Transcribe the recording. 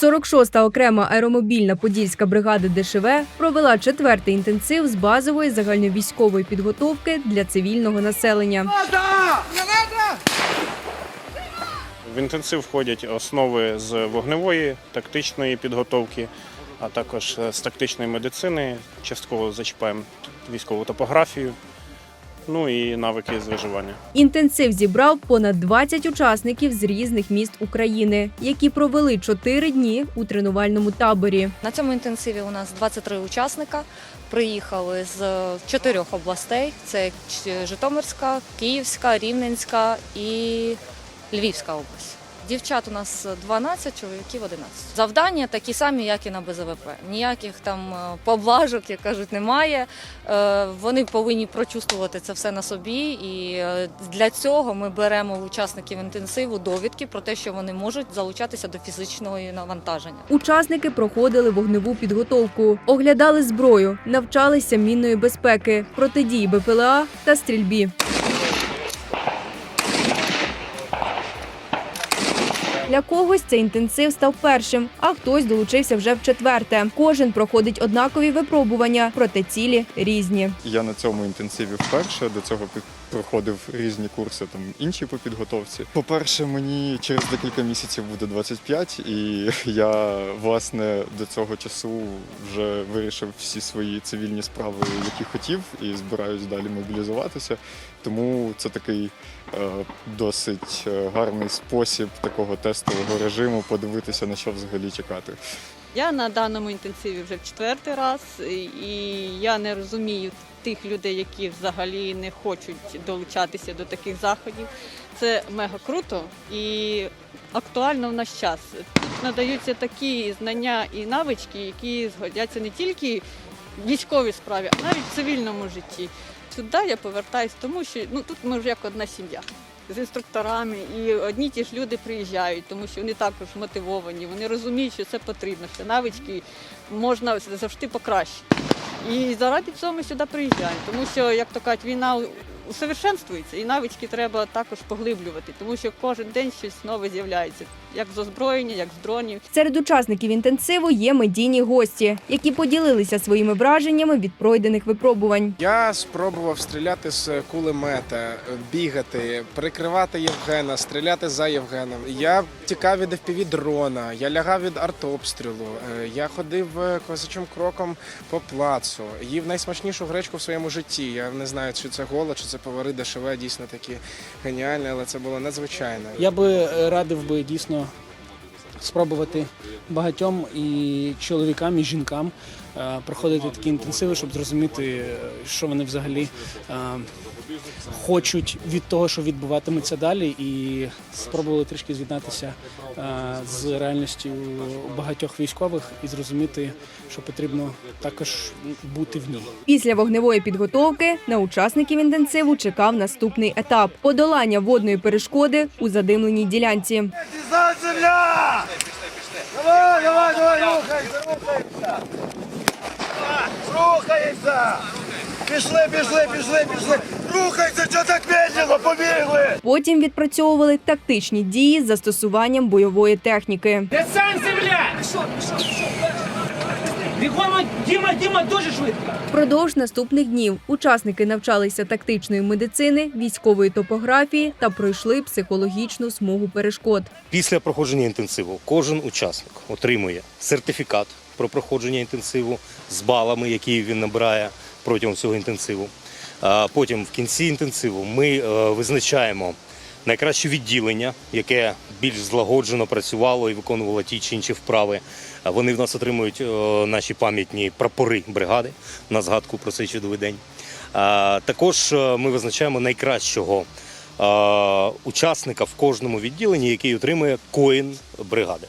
46-та окрема аеромобільна подільська бригада ДШВ провела четвертий інтенсив з базової загальновійськової підготовки для цивільного населення. В інтенсив входять основи з вогневої, тактичної підготовки, а також з тактичної медицини. Частково зачіпаємо військову топографію, ну і навики з виживання. Інтенсив зібрав понад 20 учасників з різних міст України, які провели 4 дні у тренувальному таборі. На цьому інтенсиві у нас 23 учасника. Приїхали з чотирьох областей: це Житомирська, Київська, Рівненська і Львівська область. Дівчат у нас 12, чоловіків 11. Завдання такі самі, як і на БЗВП. Ніяких там е, поблажок, як кажуть, немає. Е, Вони повинні прочувствувати це все на собі. І е, для цього ми беремо у учасників інтенсиву довідки про те, що вони можуть залучатися до фізичного навантаження. Учасники проходили вогневу підготовку, оглядали зброю, навчалися мінної безпеки, протидії БПЛА та стрільбі. Для когось цей інтенсив став першим, а хтось долучився вже в четверте. Кожен проходить однакові випробування, проте цілі різні. Я на цьому інтенсиві вперше до цього проходив різні курси, там інші по підготовці. По-перше, мені через декілька місяців буде 25, і я власне до цього часу вже вирішив всі свої цивільні справи, які хотів, і збираюсь далі мобілізуватися. Тому це такий е, досить е, гарний спосіб такого тестового режиму подивитися на що взагалі чекати. Я на даному інтенсиві вже в четвертий раз, і я не розумію тих людей, які взагалі не хочуть долучатися до таких заходів. Це мега круто і актуально в наш час. Тут надаються такі знання і навички, які згодяться не тільки в військовій справі, а навіть в цивільному житті. Сюди я повертаюсь, тому що ну тут ми вже як одна сім'я. З інструкторами і одні ті ж люди приїжджають, тому що вони також мотивовані, вони розуміють, що це потрібно, що навички можна завжди покращити. І заради цього ми сюди приїжджаємо, тому що, як то кажуть, війна усовершенствується, і навички треба також поглиблювати, тому що кожен день щось нове з'являється, як з озброєння, як з дронів. Серед учасників інтенсиву є медійні гості, які поділилися своїми враженнями від пройдених випробувань. Я спробував стріляти з кулемета, бігати, прикривати Євгена, стріляти за Євгеном. Я тікав від FPV дрона, я лягав від артобстрілу. е, Я ходив е, козачим кроком по плацу, їв найсмачнішу гречку в своєму житті. Я не знаю, чи це голод, чи це повари дешеве дійсно такі геніальні, але це було надзвичайно. Я би е, радив би дійсно спробувати багатьом і чоловікам, і жінкам е, проходити такі інтенсиви, щоб зрозуміти, е, що вони взагалі е, хочуть від того, що відбуватиметься далі, і спробували трішки з'єднатися з реальністю багатьох військових і зрозуміти, що потрібно також бути в ній. Після вогневої підготовки на учасників інтенсиву чекав наступний етап подолання водної перешкоди у задимленій ділянці. За земля! Давай, давай, давай, рухайся, рухайся! Рухається! Пішли, пішли, пішли, пішли! Рухайся, що так медленно, побігли! Потім відпрацьовували тактичні дії з застосуванням бойової техніки. Десант земля! Бігом, Діма, Діма, дуже швидко. Впродовж наступних днів учасники навчалися тактичної медицини, військової топографії та пройшли психологічну смугу перешкод. Після проходження інтенсиву кожен учасник отримує сертифікат про проходження інтенсиву з балами, які він набирає протягом всього інтенсиву. А Потім в кінці інтенсиву ми е, визначаємо найкраще відділення, яке більш злагоджено працювало і виконувало ті чи інші вправи. Вони в нас отримують е, наші пам'ятні прапори бригади на згадку про цей чудовий день. Також е, ми визначаємо найкращого е, учасника в кожному відділенні, який отримує коін бригади.